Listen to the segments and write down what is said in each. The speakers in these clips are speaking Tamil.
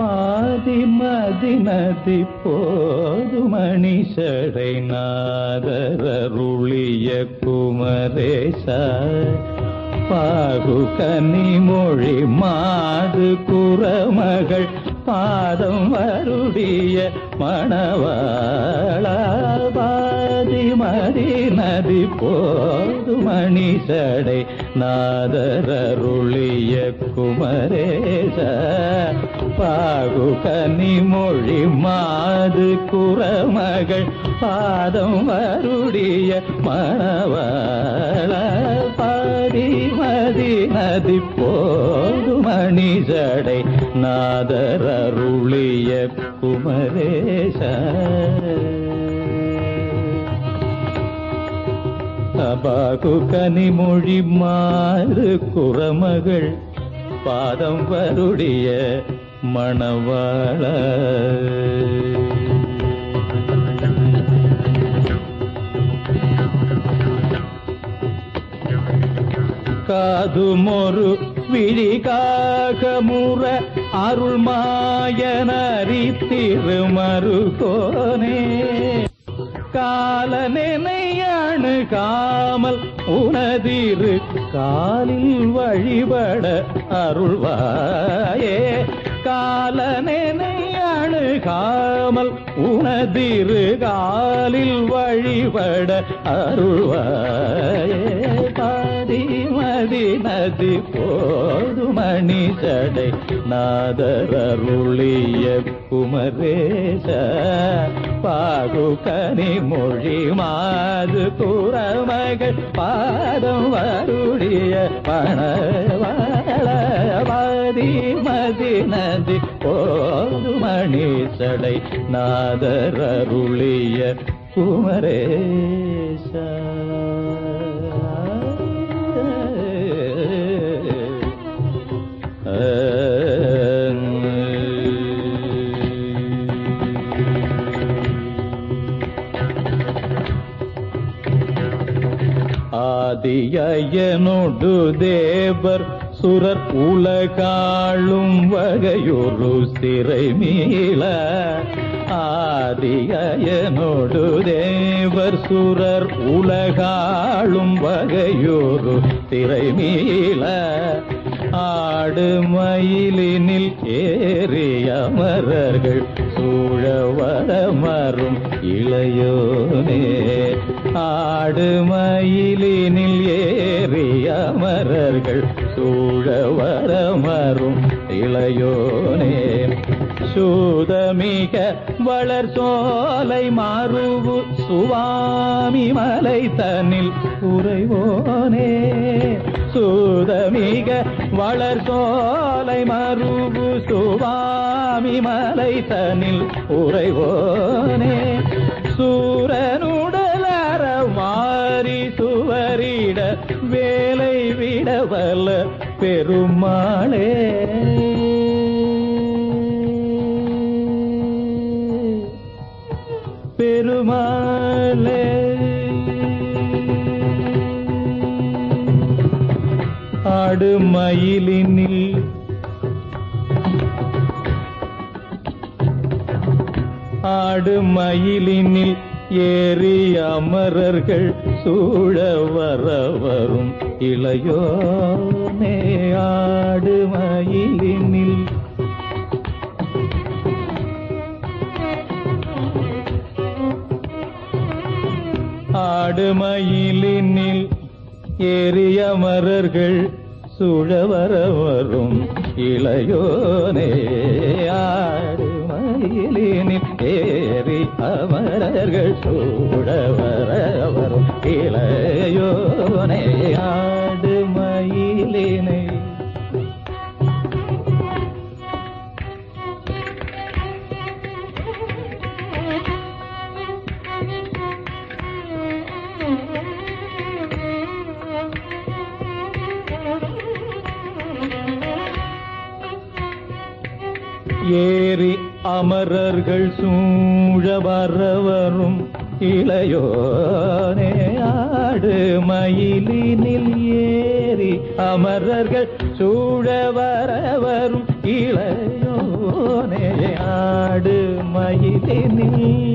பாதி மதி நதி போது மணிஷடை நாதரருளிய குமரேச. பாகு கனி மொழி மாது குரமகள் பாதம் வருடிய மணவாள. பாதி மதி நதி போது மணிஷடை நாதரருளிய குமரேச. பாகு கனிமொழி மாது குரமகள் பாதம் வருடிய மணவாள பாரிமதி நதி போது மணிஜடை நாதரருளிய குமரேச. சபாகு கனிமொழி மாறு குரமகள் பாதம் வருடைய மணவாள. காதுமொரு விழிகாக முற அருள் மாயனரி திருமருகோனே கால நினையணுகாமல் உனதிரு காலில் வழிபட அருள்வாயே. நினையணுகாமல் உனதிரு காலில் வழிபட அருள்வாயே. மதி நதி போது மணி சடை நாதரருளிய குமரேச. பாகுகனி மொழி மாது குரமகள் பாதம் வருடிய பணவாளவாதி மதி நதி போது மணி சடை நாதரருளிய குமரேசா. ஆதியனொடு தேவர் சுரர் உலகாளும் வகையொரு சிறை மீள. ஆதியனொடு தேவர் சுரர் உலகாளும் வகையொரு சிறை மீள. ஆடு மயிலினில் ஏறிய அமரர்கள் சூழ வரமரும் இளையோனே. ஆடுமயிலினில் ஏறிய ஏறி அமரர்கள் சூழ வரமரும் இளையோனே. சூதமிக வளர் சோலை மாறுவு சுவாமி மலை தன்னில் உறைவோனே. சூதமிக வளர் சோலை மறுபு சுவாமி மலை தன்னில் உறைவோனே. சூரனு விடவல்ல பெருமாளே. பெருமாளே. ஆடு மயிலினில் ஆடு மயிலினில் ஏறி அமரர்கள் சூழ வர வரும். இளையோனே ஆடு மயிலினில். ஆடு மயிலினில் ஏறிய மரர்கள் சூழ வர வரும். இளையோனே ஆடு மயிலினில் ஏறி அமரர்கள் சூழ வர வரும் இளையோனை ஆடு மயிலினை. ஏறி அமரர்கள் சூ வரவரும் இளையோனே. ஆடு மயிலினில் ஏறி அமரர்கள் சூழவரவரும் இளையோனே. ஆடு மயிலினில்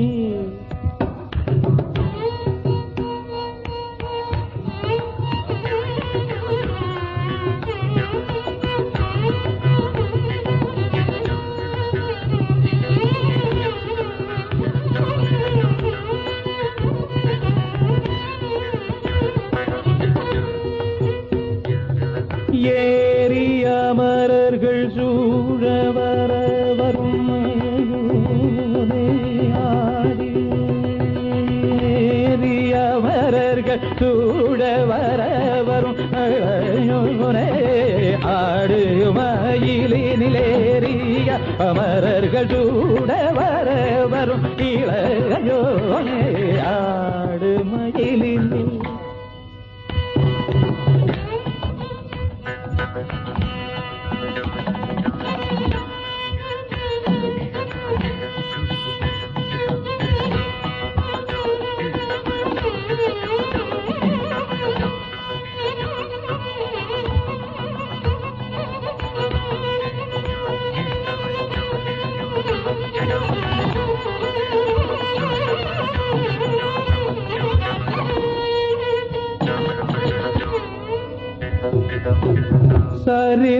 அமரர்கள் சூட வர வரும் இளையோ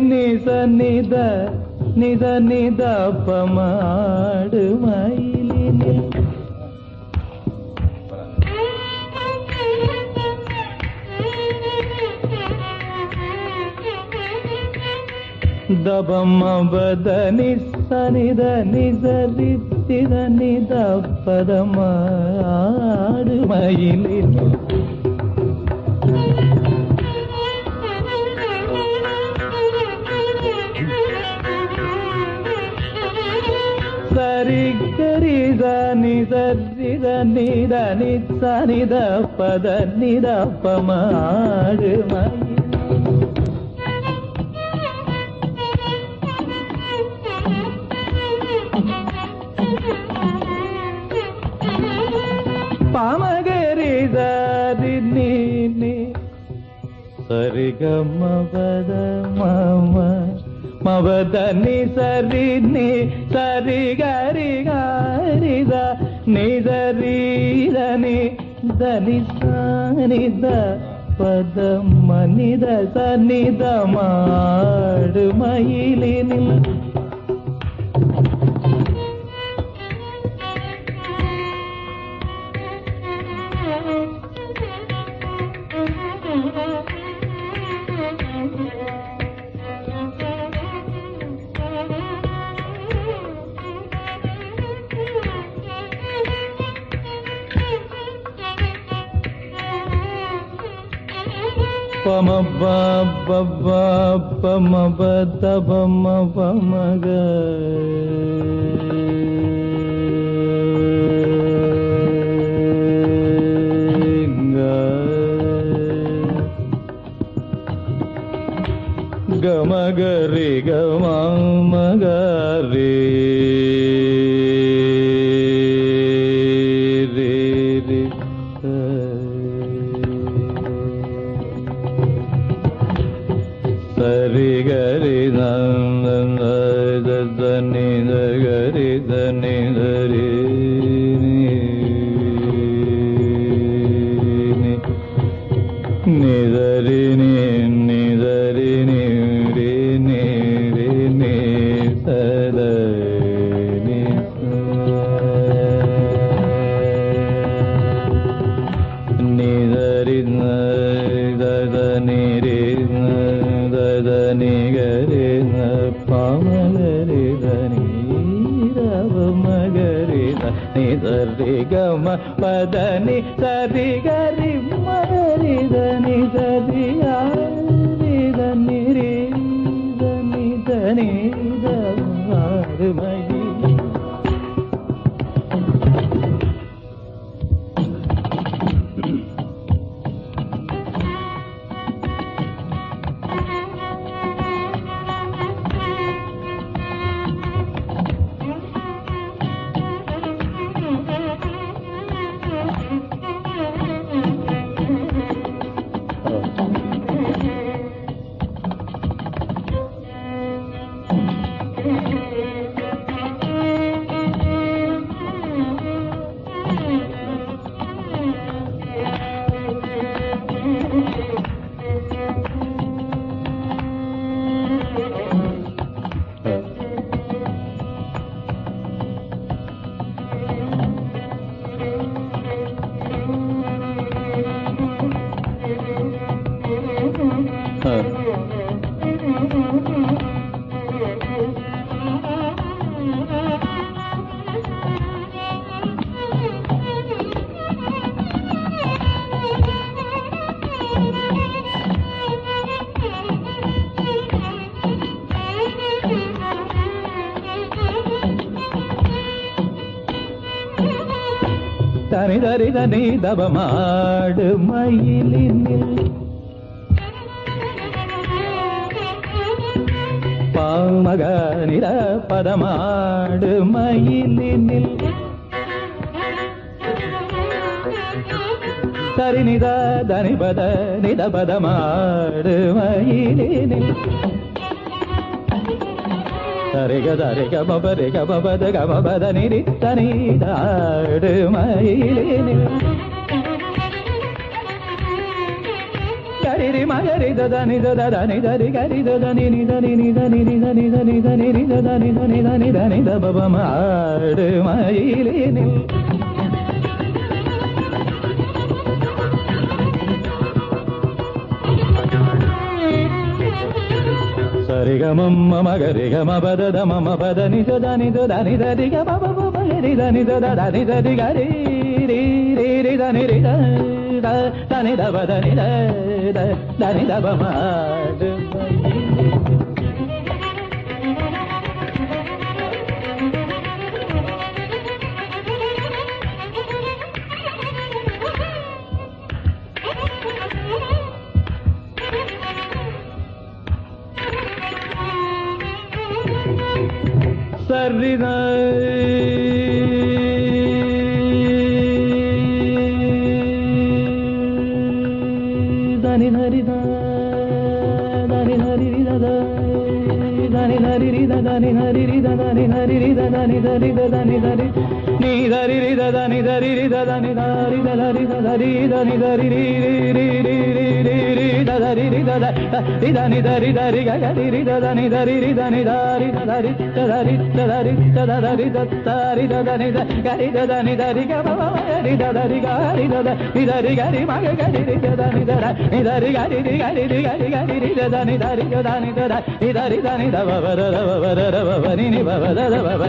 నిజ నిద నిద నిద పమాడు మైలిని దబమ్మ బదని సనిద నిజ నిద నిద పదమాడు మైలిని రిగ్గరిద నిదర్రిద నిద నిద నిద పద నిద పమాడు పామగరిద సరిగమ్మ పద మామ మవదని సరి ని సరి గరి గారిద నిదరీదని దని సానిద పద మనిద సనిద మాడు మయిలినిల్ పమ పమ పమ పమ పమ ಧನಿ ಗರಿ ಧನಿ ಧರಿ ഗദനികരെ പമകരിതനീരവമകരിത നിതരി ഗമ പദനി സരി ഗരി മകരിത നിതരി നിരി ರಿದನಿ ದವ ಮಾಡು ಮೈಲಿನಿಲ್ பாமக நிற பதமாடு மயிலினில். தரிநித தனிபத நிதபதமாடு மயிலினில். தரிக தரிக பப ரிக பபத கபத நிரி தனி தாடு மயிலினி கரிரி రిగ మమ్మ మగ రిగ మ బద ద మమ బద ని ద ద ని ద ద ని ద రి గ మ బ బ బ రి ద ని ద ద ద ని ద రి రి రి రి ద ని రి ద ద ద ని ద சரித దని దని దని దని నీ దరి రి దని దరి రి దని దరి దరి దరి దని దరి రి రి రి రి రి రి దరి రి దరి దని దరి దరి గరి రి దని దరి రి దని దరి దరి దరి దరి దరి దరి దని గరి దని దరి గరి దరి గరి దని దరి గరి మగ గరి రి దని దర ని దరి గరి రి గరి రి గరి గరి రి దని దరి దని దర ని దరి దని దవ వర రవ వర రవ వని ని భవ దవ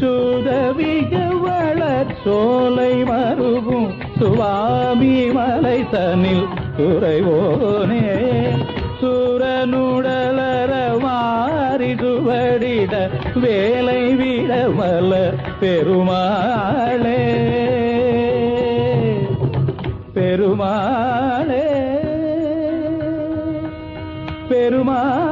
சூதவிகவள சோலை மருகும் சுவாமி மலை தனில் துறைவோனே. சுரனுடலர மாறிதுவடிட வேலை விடமல பெருமாளே. பெருமாளே. பெருமாள்